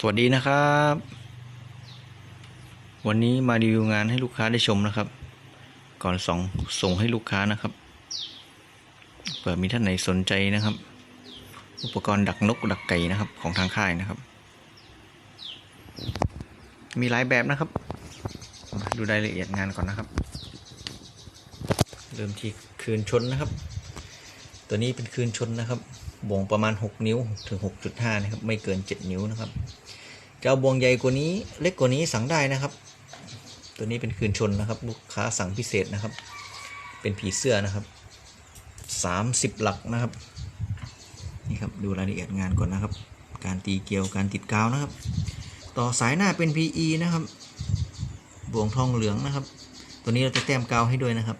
สวัสดีนะครับ วันนี้มารีวิวงานให้ลูกค้าได้ชมนะครับ ก่อนส่งส่งให้ลูกค้านะครับ เผื่อมีท่านไหนสนใจนะครับ อุปกรณ์ดักนกดักไก่นะครับ ของทางค่ายนะครับ มีหลายแบบนะครับ ดูรายละเอียดงานก่อนนะครับ เริ่มที่คืนชนนะครับ ตัวนี้เป็นคืนชนนะครับ บ่งประมาณ 6 นิ้วถึง 6.5 นะครับ ไม่เกิน 7 นิ้วนะครับจะเอาบ่วงใหญ่กว่านี้เล็กกว่านี้สั่งได้นะครับ ตัวนี้เป็นคืนชนนะครับ ลูกค้าสั่งพิเศษนะครับ เป็นผีเสื้อนะครับ 30 หลักนะครับนี่ครับดูรายละเอียดงานก่อนนะครับ การตีเกลียวการติดกาวนะครับ ต่อสายหน้าเป็น PE นะครับบ่วงทองเหลืองนะครับ ตัวนี้เราจะแต้มกาวให้ด้วยนะครับ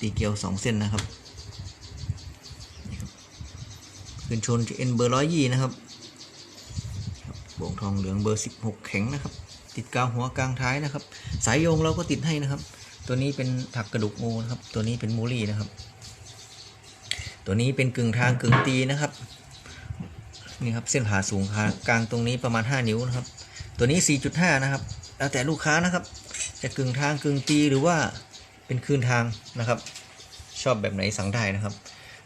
ตีเกลียว 2 เส้นนะครับ คืนชนเอ็นเบอร์ร้อยยี่นะครับบ่งทองเหลืองเบอร์ 16 แข็งนะครับ ติดกาวหัวกลางท้ายนะครับ สายโยงเราก็ติดให้นะครับ ตัวนี้เป็นถักกระดูกงูนะครับ ตัวนี้เป็นมูลี่นะครับ ตัวนี้เป็นกึ่งทางกึ่งตีนะครับนี่ครับเส้นผ่าสูงผ่ากลางตรงนี้ประมาณ 5 นิ้วนะครับ ตัวนี้ 4.5 นะครับ แล้วแต่ลูกค้านะครับ จะกึ่งทางกึ่งตีหรือว่าเป็นคืนทางนะครับ ชอบแบบไหนสั่งได้นะครับ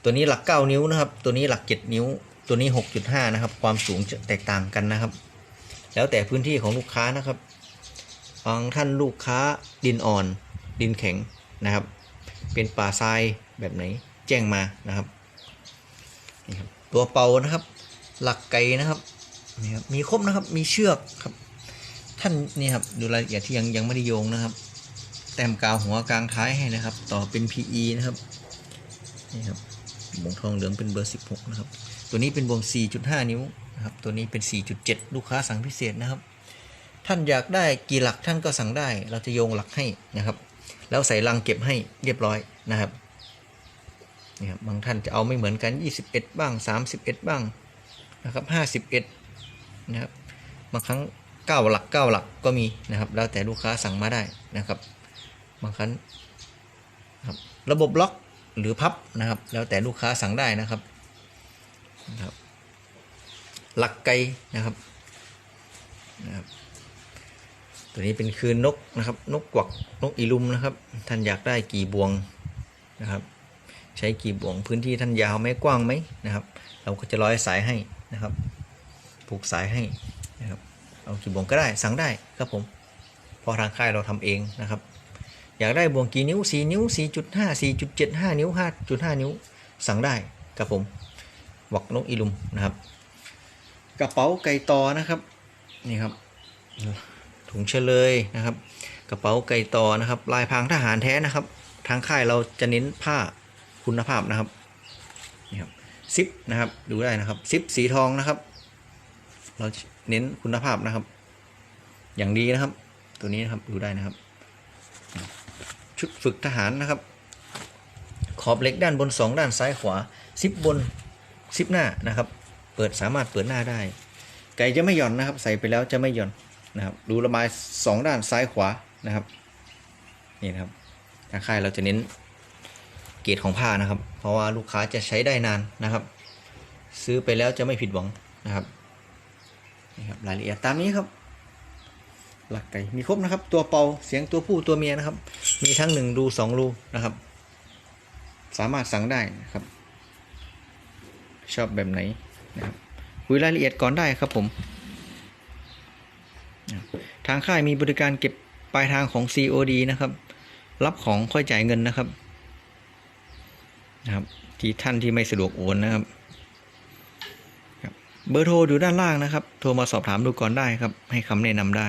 ตัวนี้หลัก 9 นิ้วนะครับ ตัวนี้หลัก 7 นิ้ว ตัวนี้ 6.5 นะครับ ความสูงจะแตกต่างกันนะครับ แล้วแต่พื้นที่ของลูกค้านะครับบางท่านลูกค้าดินอ่อน ดินแข็งนะครับ เป็นป่าทรายแบบไหนแจ้งมานะครับนี่ครับ ตัวเป่านะครับ หลักไก่นะครับนี่ครับมีครบนะครับมีเชือกครับท่านนี่ครับดูรายละเอียดที่ยังยังไม่ได้โยงนะครับ แต้มกาวหัวกลางท้ายให้นะครับ ต่อเป็น PE นะครับนี่ครับ วงทองเหลืองเป็นเบอร์ 16 นะครับ ตัวนี้เป็นวง 4.5 นิ้วนะครับ ตัวนี้เป็น 4.7 ลูกค้าสั่งพิเศษนะครับ ท่านอยากได้กี่หลักท่านก็สั่งได้ เราจะโยงหลักให้นะครับ แล้วใส่ลังเก็บให้เรียบร้อยนะครับนี่ครับบางท่านจะเอาไม่เหมือนกัน 21 บ้าง 31 บ้างนะครับ51นะครับ บางครั้ง 9 หลัก 9 หลักก็มีนะครับ แล้วแต่ลูกค้าสั่งมาได้นะครับ บางครั้งครับระบบล็อก หรือพับนะครับ แล้วแต่ลูกค้าสั่งได้นะครับนะครับ หลักไกนะครับนะครับ ตัวนี้เป็นคืนนกนะครับ นกกวักนกอีลุมนะครับ ท่านอยากได้กี่บวงนะครับ ใช้กี่บวงพื้นที่ท่านยาวไหมกว้างไหมนะครับ เราก็จะร้อยสายให้นะครับผูกสายให้นะครับเอากี่บวงก็ได้สั่งได้ครับผมเพอทางค่ายเราทำเองนะครับ อยากได้บ่วงกี่นิ้ว 4 นิ้ว 4.5 4.7 5 นิ้ว 5.5 นิ้ว สั่งได้ครับผมวักนกอีลุมนะครับ กระเป๋าไก่ตอนะครับนี่ครับ ถุงเฉลยนะครับ กระเป๋าไก่ตอนะครับ ลายพรางทหารแท้นะครับ ทางค่ายเราจะเน้นผ้าคุณภาพนะครับนี่ครับซิปนะครับดูได้นะครับซิปสีทองนะครับ เราเน้นคุณภาพนะครับ อย่างดีนะครับ ตัวนี้นะครับดูได้นะครับ ชุดฝึกทหารนะครับ ขอบเหล็กด้านบน 2 ด้านซ้ายขวาซิปบนซิปหน้านะครับ เปิดสามารถเปิดหน้าได้ ไก่จะไม่หย่อนนะครับ ใส่ไปแล้วจะไม่หย่อนนะครับ ดูระบาย 2 ด้านซ้ายขวานะครับนี่นะครับทางค่ายเราจะเน้นเกรดของผ้านะครับ เพราะว่าลูกค้าจะใช้ได้นานนะครับ ซื้อไปแล้วจะไม่ผิดหวังนะครับนี่ครับรายละเอียดตามนี้ครับ หลักไก่มีครบนะครับ ตัวเป่าเสียงตัวผู้ตัวเมียนะครับ มีทั้งหนึ่งรูสองรูนะครับ สามารถสั่งได้นะครับ ชอบแบบไหนนะครับคุยรายละเอียดก่อนได้ครับผม ทางค่ายมีบริการเก็บปลายทางของ COD นะครับ รับของค่อยจ่ายเงินนะครับนะครับ ที่ท่านที่ไม่สะดวกโอนนะครับครับเบอร์โทรอยู่ด้านล่างนะครับ โทรมาสอบถามดูก่อนได้ครับ ให้คำแนะนำได้